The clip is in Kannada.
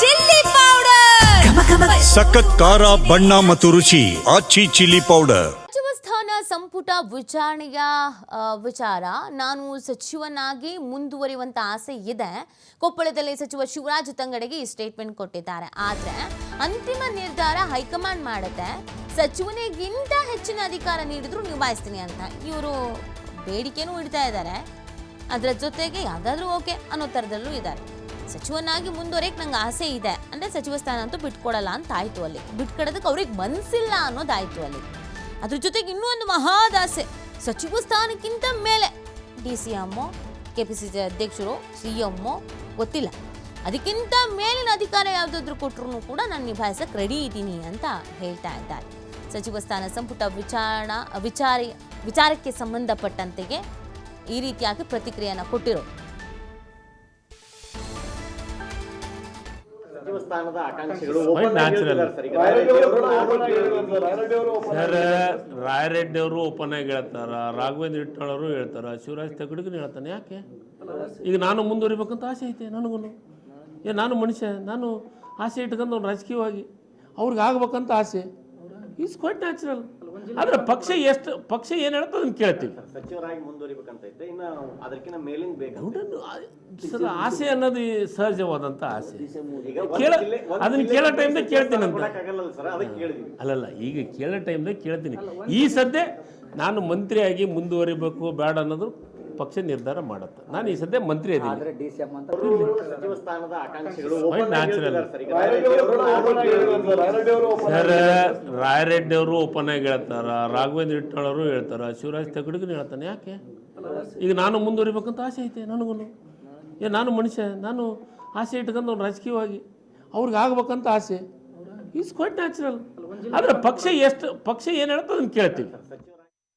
Chilli powder. ಸಖತ್ ಖಾರ ಬಣ್ಣ ಮತ್ತು ರುಚಿ ಆಚಿ ಚಿಲ್ಲಿ ಪೌಡರ್. ಸಚಿವ ಸ್ಥಾನ ಸಂಪುಟ ವಿಚಾರಣೆಯ ವಿಚಾರ. ನಾನು ಸಚಿವನಾಗಿ ಮುಂದುವರಿಯುವಂತ ಆಸೆ ಇದೆ. ಕೊಪ್ಪಳದಲ್ಲಿ ಸಚಿವ ಶಿವರಾಜ್ ತಂಗಡಿಗೆ ಈ ಸ್ಟೇಟ್ಮೆಂಟ್ ಕೊಟ್ಟಿದ್ದಾರೆ. ಆದ್ರೆ ಅಂತಿಮ ನಿರ್ಧಾರ ಹೈಕಮಾಂಡ್ ಮಾಡುತ್ತೆ. ಸಚಿವನಿಗಿಂತ ಹೆಚ್ಚಿನ ಅಧಿಕಾರ ನೀಡಿದ್ರು ನಿಭಾಯಿಸ್ತೀನಿ ಅಂತ. ಇವರು ಬೇಡಿಕೆನೂ ಇಡ್ತಾ ಇದ್ದಾರೆ. ಅದರ ಜೊತೆಗೆ ಯಾವ್ದಾದ್ರೂ ಓಕೆ ಅನ್ನೋ ಥರದಲ್ಲೂ ಇದ್ದಾರೆ. ಸಚಿವನಾಗಿ ಮುಂದುವರೆಯಕ್ಕೆ ನಂಗೆ ಆಸೆ ಇದೆ. ಅಂದರೆ ಸಚಿವ ಸ್ಥಾನ ಅಂತೂ ಬಿಟ್ಕೊಡಲ್ಲ ಅಂತ ಆಯ್ತು ಅಲ್ಲಿ. ಬಿಟ್ಕೊಡೋದಕ್ಕೆ ಅವ್ರಿಗೆ ಮನಸ್ಸಿಲ್ಲ ಅನ್ನೋದಾಯ್ತು ಅಲ್ಲಿ. ಅದ್ರ ಜೊತೆಗೆ ಇನ್ನೂ ಒಂದು ಮಹಾದಾಸೆ. ಸಚಿವ ಸ್ಥಾನಕ್ಕಿಂತ ಮೇಲೆ D C M K P C C ಅಧ್ಯಕ್ಷರು, ಸಿ ಎಮ್ಮು ಗೊತ್ತಿಲ್ಲ. ಅದಕ್ಕಿಂತ ಮೇಲಿನ ಅಧಿಕಾರ ಯಾವುದಾದ್ರೂ ಕೊಟ್ಟರು ಕೂಡ ನಾನು ನಿಭಾಯಿಸಕ್ಕೆ ರೆಡಿ ಇದ್ದೀನಿ ಅಂತ ಹೇಳ್ತಾ ಇದ್ದಾರೆ. ಸಚಿವ ಸ್ಥಾನ ಸಂಪುಟ ವಿಚಾರಣಾ, ವಿಚಾರ, ವಿಚಾರಕ್ಕೆ ಸಂಬಂಧಪಟ್ಟಂತೆಗೆ ಈ ರೀತಿಯಾಗಿ ಪ್ರತಿಕ್ರಿಯೆಯನ್ನು ಕೊಟ್ಟಿರೋ ಆಕಾಂಕ್ಷಿಗಳು ಸರ್. ರಾಯರೆಡ್ಡಿ ಅವರು ಅವರು ಓಪನ್ ಆಗಿ ಹೇಳ್ತಾರ. ರಾಘವೇಂದ್ರ ಇಟ್ಟಾಳರು ಹೇಳ್ತಾರ. ಶಿವರಾಜ್ ತಗಡಿಗೂ ಹೇಳ್ತಾನೆ. ಯಾಕೆ? ಈಗ ನಾನು ಮುಂದುವರಿಬೇಕಂತ ಆಸೆ ಐತೆ ನನಗೂ ಏ ನಾನು ಮನುಷ್ಯ ನಾನು ಆಸೆ ಇಟ್ಕೊಂಡು ಅವ್ನು ರಾಜಕೀಯವಾಗಿ ಅವ್ರಿಗೆ ಆಗ್ಬೇಕಂತ ಆಸೆ. ಈಸ್ ಕ್ವೈಟ್ ನ್ಯಾಚುರಲ್ ಆದರೆ ಪಕ್ಷ ಎಷ್ಟು ಪಕ್ಷ ಏನು ಹೇಳುತ್ತೆ ಅದನ್ನ ಕೇಳ್ತೀವಿ. ಸಚಿವರಾಗಿ ಮುಂದುವರಿಬೇಕಂತ ಐತೆ ಇನ್ನ ಅದಕ್ಕಿಂತ ಮೇಲಿಂಗ್ ಬೇಕು ಸರ್ ಆಸೆ ಅನ್ನೋದು ಸಹಜವಾದಂತ ಸಹಜವಾದಂಥ ಆಸೆ ಕೇಳ ಅದನ್ನ ಕೇಳೋ ಟೈಮ್ ಟೈಮ್ದಾಗ ಕೇಳ್ತೀನಿ ಅಂತ. ಸರ್ ಅದಕ್ಕೆ ಕೇಳಿದ್ವಿ ಅಲ್ಲಲ್ಲ ಈಗ ಕೇಳೋ ಟೈಮ್ದಾಗ ಕೇಳ್ತೀನಿ. ಈ ಸದ್ಯ ನಾನು ಮಂತ್ರಿಯಾಗಿ ಮುಂದುವರಿಬೇಕು ಬೇಡ ಅನ್ನೋದು ಪಕ್ಷ ನಿರ್ಧಾರ ಮಾಡುತ್ತೆ. ನಾನು ಈ ಸದ್ಯ ಮಂತ್ರಿ ಸಚಿವ ಸ್ಥಾನದ ಆಕಾಂಕ್ಷಿಗಳು. ಹೇಳ್ತಿದ್ದಾರೆ ಸರ್. ಈಗ. ರಾಯರೆಡ್ಡಿ ಅವರು ಸರ್. ರಾಯರೆಡ್ಡಿ ಅವರು ಓಪನ್ ಆಗಿ ಹೇಳ್ತಾರ. ರಾಘವೇಂದ್ರ ಇಟ್ಟಾಳರು ಹೇಳ್ತಾರ. ಶಿವರಾಜ್ ತಗಡಿಗೂ ಹೇಳ್ತಾನೆ? ಯಾಕೆ? ಈಗ ನಾನು ಮುಂದುವರಿಬೇಕಂತ ಆಸೆ ಐತೆ ನನಗೂ ಏ ನಾನು ಮನುಷ್ಯ ನಾನು ಆಸೆ ಇಟ್ಕೊಂಡು ಅವ್ನು ರಾಜಕೀಯವಾಗಿ ಅವ್ರಿಗೆ ಆಗ್ಬೇಕಂತ ಆಸೆ. ಈಸ್ ಕ್ವೈಟ್ ನ್ಯಾಚುರಲ್ ಆದ್ರೆ ಪಕ್ಷ ಎಷ್ಟು ಪಕ್ಷ ಏನು ಹೇಳುತ್ತೋ ಅದನ್ನ ಕೇಳ್ತೀವಿ.